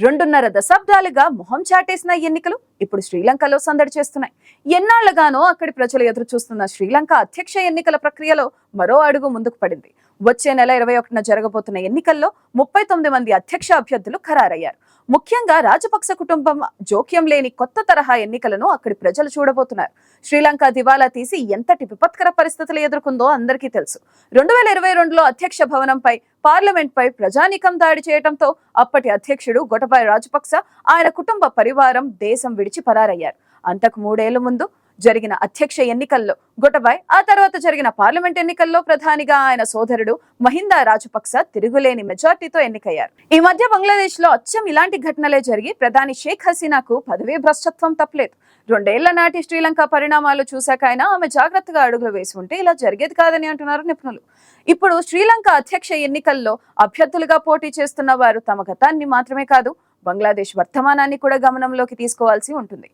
రెండున్నర దశాబ్దాలుగా మొహం చాటేసిన ఎన్నికలు ఇప్పుడు శ్రీలంకలో సందడి చేస్తున్నాయి. ఎన్నాళ్ళుగానో అక్కడి ప్రజలు ఎదురు చూస్తున్న శ్రీలంక అధ్యక్ష ఎన్నికల ప్రక్రియలో మరో అడుగు ముందుకు పడింది. వచ్చే నెల ఇరవై ఒకటిన జరగబోతున్న ఎన్నికల్లో ముప్పై తొమ్మిది మంది అధ్యక్ష అభ్యర్థులు ఖరారయ్యారు. ముఖ్యంగా రాజపక్స కుటుంబం జోక్యం లేని కొత్త తరహా ఎన్నికలను అక్కడి ప్రజలు చూడబోతున్నారు. శ్రీలంక దివాలా తీసి ఎంతటి విపత్కర పరిస్థితులు ఎదుర్కొందో అందరికీ తెలుసు. రెండు వేల ఇరవై రెండులో అధ్యక్ష భవనంపై పార్లమెంట్ పై ప్రజానీకం దాడి చేయడంతో అప్పటి అధ్యక్షుడు గొటబాయ్ రాజపక్స ఆయన కుటుంబ పరివారం దేశం విడిచి పరారయ్యారు. అంతకు మూడేళ్ళ ముందు జరిగిన అధ్యక్ష ఎన్నికల్లో గొటబాయ్ ఆ తర్వాత జరిగిన పార్లమెంట్ ఎన్నికల్లో ప్రధానిగా ఆయన సోదరుడు మహిందా రాజపక్స తిరుగులేని మెజార్టీతో ఎన్నికయ్యారు. ఈ మధ్య బంగ్లాదేశ్లో అచ్చం ఇలాంటి ఘటనలే జరిగి ప్రధాని షేక్ హసీనాకు పదవీ భ్రష్టత్వం తప్పలేదు. రెండేళ్ళ నాటి శ్రీలంక పరిణామాలు చూశాక ఆయన ఆమె జాగ్రత్తగా అడుగులు వేసి ఉంటే ఇలా జరిగేది కాదని అంటున్నారు నిపుణులు. ఇప్పుడు శ్రీలంక అధ్యక్ష ఎన్నికల్లో అభ్యర్థులుగా పోటీ చేస్తున్న వారు తమ గతాన్ని మాత్రమే కాదు బంగ్లాదేశ్ వర్తమానాన్ని కూడా గమనంలోకి తీసుకోవాల్సి ఉంటుంది.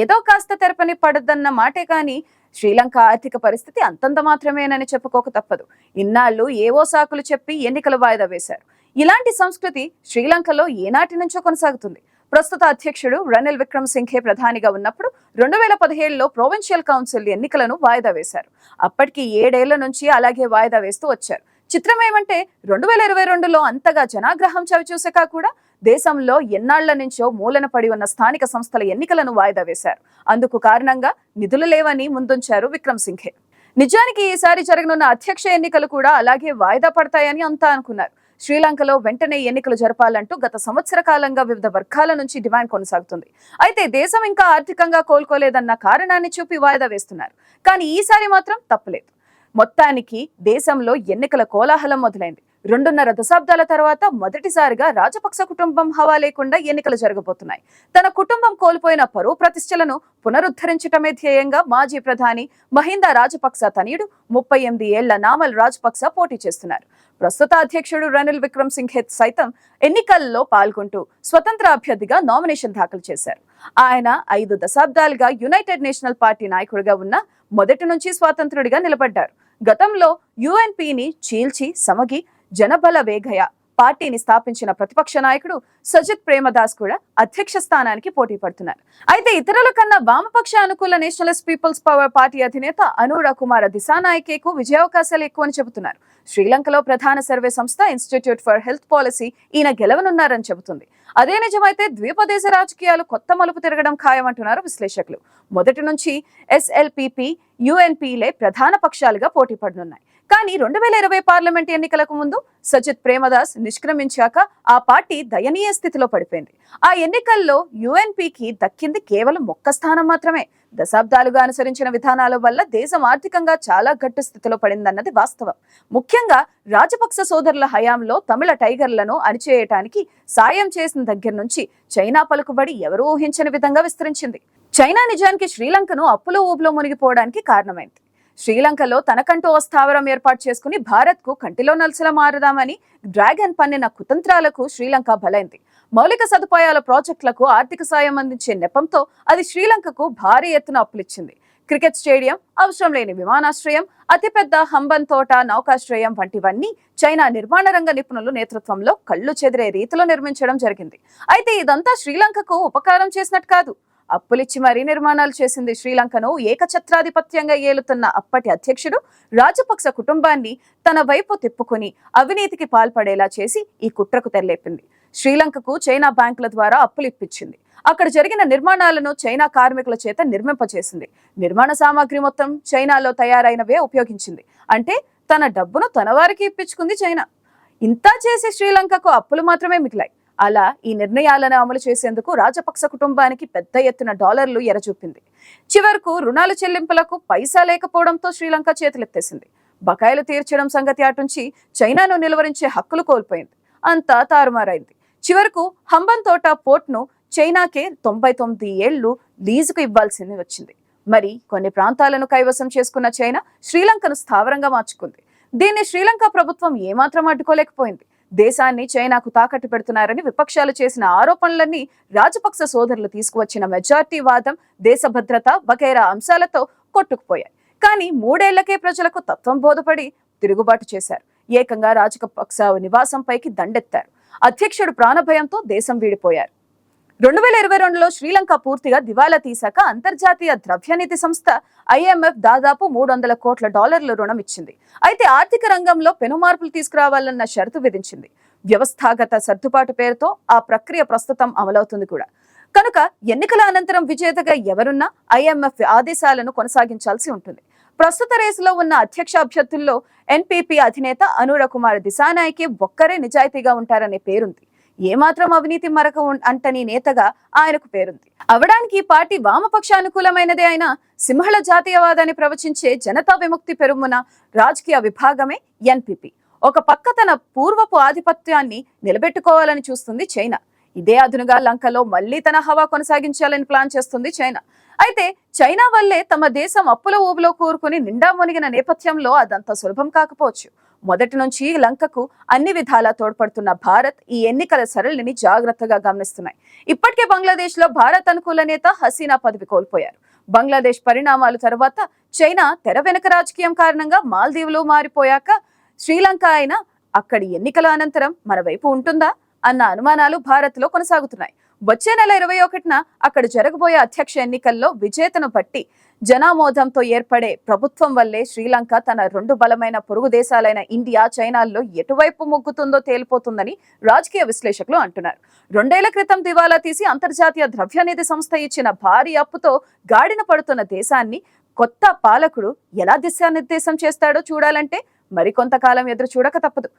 ఏదో కాస్త తెరపని పడద్దన్న మాటే కానీ శ్రీలంక ఆర్థిక పరిస్థితి అంతంత మాత్రమేనని చెప్పుకోక తప్పదు. ఇన్నాళ్ళు ఏవో సాకులు చెప్పి ఎన్నికల వాయిదా వేశారు. ఇలాంటి సంస్కృతి శ్రీలంకలో ఏనాటి నుంచో కొనసాగుతుంది. ప్రస్తుత అధ్యక్షుడు రనిల్ విక్రమ్ సింఘే ప్రధానిగా ఉన్నప్పుడు రెండు వేల పదిహేడులో ప్రొవిన్షియల్ కౌన్సిల్ ఎన్నికలను వాయిదా వేశారు. అప్పటికి ఏడేళ్ళ నుంచి అలాగే వాయిదా వేస్తూ వచ్చారు. చిత్రం ఏమంటే రెండు వేల ఇరవై రెండులో అంతగా జనాగ్రహం చవిచూసాక కూడా దేశంలో ఎన్నాళ్ళ నుంచో మూలన పడి ఉన్న స్థానిక సంస్థల ఎన్నికలను వాయిదా వేశారు. అందుకు కారణంగా నిధులు లేవని ముందుంచారు విక్రమ్ సింఘే. నిజానికి ఈసారి జరగనున్న అధ్యక్ష ఎన్నికలు కూడా అలాగే వాయిదా పడతాయని అంతా అనుకున్నారు. శ్రీలంకలో వెంటనే ఎన్నికలు జరపాలంటూ గత సంవత్సర కాలంగా వివిధ వర్గాల నుంచి డిమాండ్ కొనసాగుతుంది. అయితే దేశం ఇంకా ఆర్థికంగా కోలుకోలేదన్న కారణాన్ని చూపి వాయిదా వేస్తున్నారు. కానీ ఈసారి మాత్రం తప్పలేదు. మొత్తానికి దేశంలో ఎన్నికల కోలాహలం మొదలైంది. రెండున్నర దశాబ్దాల తర్వాత మొదటిసారిగా రాజపక్స కుటుంబం హవా లేకుండా ఎన్నికలు జరగబోతున్నాయి. తన కుటుంబం కోల్పోయిన పరువు ప్రతిష్టలను పునరుద్ధరించటమే ధ్యేయంగా మాజీ ప్రధాని మహిందా రాజపక్స తనయుడు ముప్పై ఎనిమిది ఏళ్ళ నామల్ రాజపక్స పోటీ చేస్తున్నారు. ప్రస్తుత అధ్యక్షుడు రనిల్ విక్రమ్ సింఘే సైతం ఎన్నికల్లో పాల్గొంటూ స్వతంత్ర అభ్యర్థిగా నామినేషన్ దాఖలు చేశారు. ఆయన ఐదు దశాబ్దాలుగా యునైటెడ్ నేషనల్ పార్టీ నాయకుడిగా ఉన్న మొదటి నుంచి స్వాతంత్రుడిగా నిలబడ్డారు. గతంలో యుఎన్పిని చీల్చి సమగి జనబల వేగయ పార్టీని స్థాపించిన ప్రతిపక్ష నాయకుడు సజిత్ ప్రేమదాస్ కూడా అధ్యక్ష స్థానానికి పోటీ పడుతున్నారు. అయితే ఇతరుల కన్నా వామపక్ష అనుకూల నేషనలిస్ట్ పీపుల్స్ పవర్ పార్టీ అధినేత అనూర కుమార దిశానాయకేకు విజయావకాశాలు ఎక్కువని చెబుతున్నారు. శ్రీలంకలో ప్రధాన సర్వే సంస్థ ఇన్స్టిట్యూట్ ఫర్ హెల్త్ పాలసీ ఈయన గెలవనున్నారని చెబుతుంది. అదే నిజమైతే ద్వీపదేశ రాజకీయాలు కొత్త మలుపు తిరగడం ఖాయమంటున్నారు విశ్లేషకులు. మొదటి నుంచి ఎస్ఎల్పిపి యుఎన్పిలే ప్రధాన పక్షాలుగా పోటీ పడనున్నాయి. కానీ రెండు వేల ఇరవై పార్లమెంట్ ఎన్నికలకు ముందు సజిత్ ప్రేమదాస్ నిష్క్రమించాక ఆ పార్టీ దయనీయ స్థితిలో పడిపోయింది. ఆ ఎన్నికల్లో యుఎన్పికి దక్కింది కేవలం ఒక్క స్థానం మాత్రమే. దశాబ్దాలుగా అనుసరించిన విధానాల వల్ల దేశం ఆర్థికంగా చాలా గట్టు స్థితిలో పడిందన్నది వాస్తవం. ముఖ్యంగా రాజపక్స సోదరుల హయాంలో తమిళ టైగర్లను అణిచేయటానికి సాయం చేసిన దగ్గర నుంచి చైనా పలుకుబడి ఎవరూ ఊహించని విధంగా విస్తరించింది. చైనా నిజానికి శ్రీలంకను అప్పులో ఊబులో మునిగిపోవడానికి కారణమైంది. శ్రీలంకలో తనకంటూ ఓ స్థావరం ఏర్పాటు చేసుకుని భారత్కు కంటిలో నలుసల మారదామని డ్రాగన్ పన్నిన కుతంత్రాలకు శ్రీలంక బలైంది. మౌలిక సదుపాయాల ప్రాజెక్టులకు ఆర్థిక సాయం అందించే నెపంతో అది శ్రీలంకకు భారీ ఎత్తున అప్పులిచ్చింది. క్రికెట్ స్టేడియం అవసరం లేని విమానాశ్రయం అతిపెద్ద హంబన్ తోట నౌకాశ్రయం వంటివన్నీ చైనా నిర్మాణ రంగ నిపుణుల నేతృత్వంలో కళ్ళు చెదిరే రీతిలో నిర్మించడం జరిగింది. అయితే ఇదంతా శ్రీలంకకు ఉపకారం చేసినట్టు కాదు. అప్పులిచ్చి మరీ నిర్మాణాలు చేసింది శ్రీలంకను ఏకఛత్రాధిపత్యంగా ఏలుతున్న అప్పటి అధ్యక్షుడు రాజపక్స కుటుంబాన్ని తన వైపు తిప్పుకొని అవినీతికి పాల్పడేలా చేసి ఈ కుట్రకు తెరలేపింది. శ్రీలంకకు చైనా బ్యాంకుల ద్వారా అప్పులు ఇప్పించింది అక్కడ జరిగిన నిర్మాణాలను చైనా కార్మికుల చేత నిర్మింపచేసింది నిర్మాణ సామాగ్రి మొత్తం చైనాలో తయారైనవే ఉపయోగించింది. అంటే తన డబ్బును తన వారికి ఇప్పించుకుంది చైనా. ఇంతా చేసి శ్రీలంకకు అప్పులు మాత్రమే మిగిలాయి. అలా ఈ నిర్ణయాలను అమలు చేసేందుకు రాజపక్స కుటుంబానికి పెద్ద ఎత్తున డాలర్లు ఎరచూపింది. చివరకు రుణాల చెల్లింపులకు పైసా లేకపోవడంతో శ్రీలంక చేతులెత్తేసింది. బకాయిలు తీర్చడం సంగతి అటుంచి చైనాను నిలువరించే హక్కులు కోల్పోయింది. అంతా తారుమారైంది. చివరకు హంబన్ తోట పోర్ట్ను చైనాకే తొంభై తొమ్మిది ఏళ్ళు లీజుకు ఇవ్వాల్సింది వచ్చింది. మరి కొన్ని ప్రాంతాలను కైవసం చేసుకున్న చైనా శ్రీలంకను స్థావరంగా మార్చుకుంది. దీన్ని శ్రీలంక ప్రభుత్వం ఏమాత్రం అడ్డుకోలేకపోయింది. దేశాన్ని చైనాకు తాకట్టు పెడుతున్నారని విపక్షాలు చేసిన ఆరోపణలన్నీ రాజపక్స సోదరులు తీసుకువచ్చిన మెజార్టీ వాదం దేశ భద్రత వగైరా అంశాలతో కొట్టుకుపోయాయి. కానీ మూడేళ్ళకే ప్రజలకు తత్వం బోధపడి తిరుగుబాటు చేశారు. ఏకంగా రాజపక్స నివాసంపైకి దండెత్తారు. అధ్యక్షుడు ప్రాణభయంతో దేశం వీడిపోయారు. రెండు వేల ఇరవై రెండులో శ్రీలంక పూర్తిగా దివాలా తీశాక అంతర్జాతీయ ద్రవ్యనిధి సంస్థ ఐఎంఎఫ్ దాదాపు మూడు వందల కోట్ల డాలర్ల రుణం ఇచ్చింది. అయితే ఆర్థిక రంగంలో పెనుమార్పులు తీసుకురావాలన్న షరతు విధించింది. వ్యవస్థాగత సర్దుబాటు పేరుతో ఆ ప్రక్రియ ప్రస్తుతం అమలవుతుంది కూడా. కనుక ఎన్నికల అనంతరం విజేతగా ఎవరున్నా ఐఎంఎఫ్ ఆదేశాలను కొనసాగించాల్సి ఉంటుంది. ప్రస్తుత రేసులో ఉన్న అధ్యక్ష అభ్యర్థుల్లో ఎన్పీపీ అధినేత అనుర కుమార్ దిశానాయకి ఒక్కరే నిజాయితీగా ఉంటారనే పేరుంది. ఏమాత్రం అవినీతి మరక అంటని నేతగా ఆయనకు పేరుంది. అవడానికి పార్టీ వామపక్ష అనుకూలమైనదే అయినా సింహళ జాతీయవాదాన్ని ప్రవచించే జనతా విముక్తి పెరుమున రాజకీయ విభాగమే ఎన్పిపి ఒక పక్క తన పూర్వపు ఆధిపత్యాన్ని నిలబెట్టుకోవాలని చూస్తుంది చైనా. ఇదే అదునుగా లంకలో మళ్ళీ తన హవా కొనసాగించాలని ప్లాన్ చేస్తుంది చైనా. అయితే చైనా వల్లే తమ దేశం అప్పుల ఊబిలో కూరుకుని నిండా మునిగిన నేపథ్యంలో అదంత సులభం కాకపోవచ్చు. మొదటి నుంచి లంకకు అన్ని విధాలా తోడ్పడుతున్న భారత్ ఈ ఎన్నికల సరళిని జాగ్రత్తగా గమనిస్తున్నాయి. ఇప్పటికే బంగ్లాదేశ్లో భారత్ అనుకూల నేత హసీనా పదవి కోల్పోయారు. బంగ్లాదేశ్ పరిణామాల తర్వాత చైనా తెర వెనుక రాజకీయం కారణంగా మాల్దీవులు మారిపోయాక శ్రీలంక అయినా అక్కడి ఎన్నికల అనంతరం మన వైపు ఉంటుందా అన్న అనుమానాలు భారత్లో కొనసాగుతున్నాయి. వచ్చే నెల ఇరవై ఒకటిన అక్కడ జరగబోయే అధ్యక్ష ఎన్నికల్లో విజేతను బట్టి జనామోదంతో ఏర్పడే ప్రభుత్వం వల్లే శ్రీలంక తన రెండు బలమైన పొరుగు దేశాలైన ఇండియా చైనాల్లో ఎటువైపు మొగ్గుతుందో తేలిపోతుందని రాజకీయ విశ్లేషకులు అంటున్నారు. రెండేళ్ళ క్రితం దివాలా తీసి అంతర్జాతీయ ద్రవ్యనిధి సంస్థ ఇచ్చిన భారీ అప్పుతో గాడిన పడుతున్న దేశాన్ని కొత్త పాలకుడు ఎలా దిశానిర్దేశం చేస్తాడో చూడాలంటే మరికొంతకాలం ఎదురు చూడక తప్పదు.